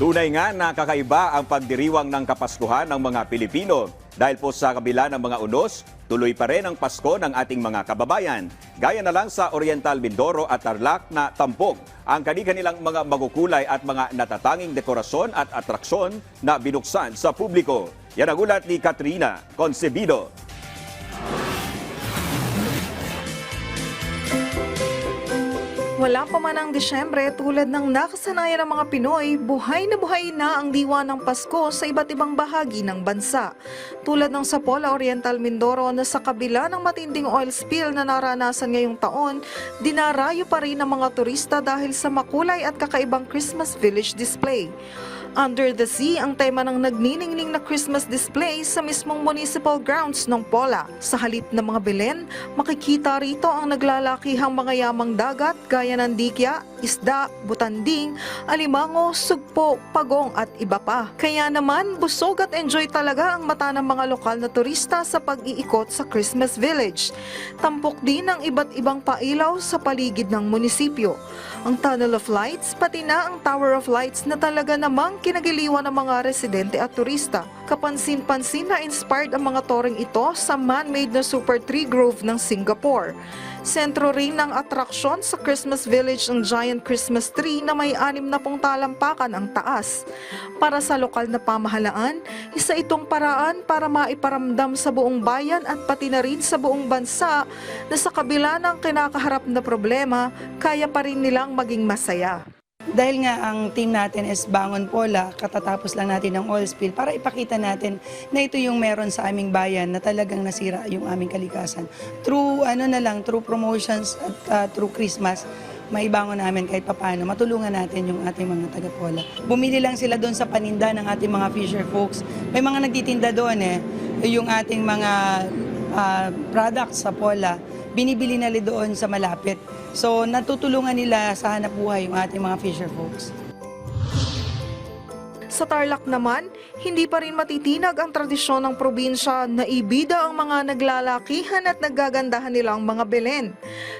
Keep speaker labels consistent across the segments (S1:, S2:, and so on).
S1: Tunay nga na kakaiba ang pagdiriwang ng Kapaskuhan ng mga Pilipino. Dahil po sa kabila ng mga unos, tuloy pa rin ang Pasko ng ating mga kababayan. Gaya na lang sa Oriental Mindoro at Tarlac na tampok ang kanilang mga magukulay at mga natatanging dekorasyon at atraksyon na binuksan sa publiko. Yan ang ulat ni Katrina Concebido.
S2: Wala pa man ang Disyembre tulad ng nakasanayan ng mga Pinoy, buhay na buhay na ang diwa ng Pasko sa iba't ibang bahagi ng bansa. Tulad ng sa Pola Oriental Mindoro na sa kabila ng matinding oil spill na naranasan ngayong taon, dinarayo pa rin ng mga turista dahil sa makulay at kakaibang Christmas Village display. Under the Sea ang tema ng nagniningning na Christmas display sa mismong municipal grounds ng Pola. Sa halip ng mga Belen, makikita rito ang naglalakihang mga yamang dagat gaya ng dikya, isda, butanding, alimango, sugpo, pagong at iba pa. Kaya naman, busog at enjoy talaga ang mata ng mga lokal na turista sa pag-iikot sa Christmas Village. Tampok din ang iba't ibang pailaw sa paligid ng munisipyo. Ang Tunnel of Lights, pati na ang Tower of Lights na talaga namang kinagiliwan ng mga residente at turista. Kapansin-pansin na inspired ang mga toreng ito sa man-made na Super Tree Grove ng Singapore. Sentro rin ng atraksyon sa Christmas Village ang giant Christmas tree na may anim na pong talampakan ang taas. Para sa lokal na pamahalaan, isa itong paraan para maiparamdam sa buong bayan at pati na rin sa buong bansa na sa kabila ng kinakaharap na problema, kaya pa rin nilang maging masaya.
S3: Dahil nga ang team natin is Bangon Pola, katatapos lang natin ng oil spill para ipakita natin na ito yung meron sa aming bayan na talagang nasira yung aming kalikasan. Through ano na lang, through promotions at uh, through Christmas, maibangon namin kahit papaano, matulungan natin yung ating mga taga-Pola. Bumili lang sila doon sa paninda ng ating mga fisher folks. May mga nagtitinda doon eh, yung ating mga ah, products sa Pola, binibili nila doon sa malapit. So natutulungan nila sa hanap buhay yung ating mga fisher folks.
S2: Sa Tarlac naman, hindi pa rin matitinag ang tradisyon ng probinsya na ibida ang mga naglalakihan at nagagandahan nilang mga Belen.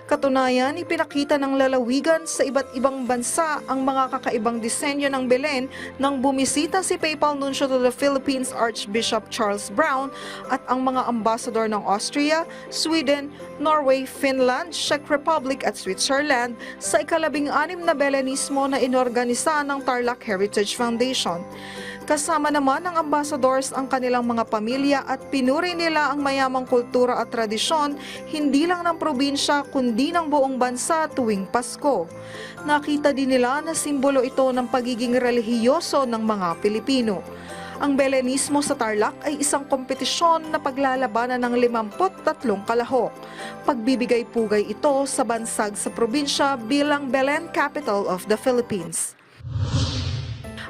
S2: Katunayan, ipinakita ng lalawigan sa iba't ibang bansa ang mga kakaibang disenyo ng Belen nang bumisita si Papal Nuncio to the Philippines Archbishop Charles Brown at ang mga ambassador ng Austria, Sweden, Norway, Finland, Czech Republic at Switzerland sa ikalabing anim na Belenismo na inorganisa ng Tarlac Heritage Foundation. Kasama naman ng ambassadors ang kanilang mga pamilya at pinuri nila ang mayamang kultura at tradisyon hindi lang ng probinsya kundi ng buong bansa tuwing Pasko. Nakita din nila na simbolo ito ng pagiging relihiyoso ng mga Pilipino. Ang Belenismo sa Tarlac ay isang kompetisyon na paglalabanan ng 53 kalahok. Pagbibigay pugay ito sa bansag sa probinsya bilang Belen Capital of the Philippines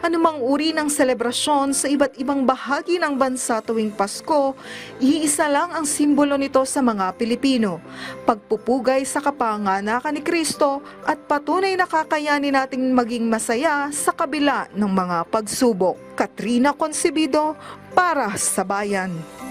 S2: anumang uri ng selebrasyon sa iba't ibang bahagi ng bansa tuwing Pasko, iisa lang ang simbolo nito sa mga Pilipino. Pagpupugay sa kapanganakan ni Kristo at patunay na kakayanin nating maging masaya sa kabila ng mga pagsubok. Katrina Concebido para sa Bayan.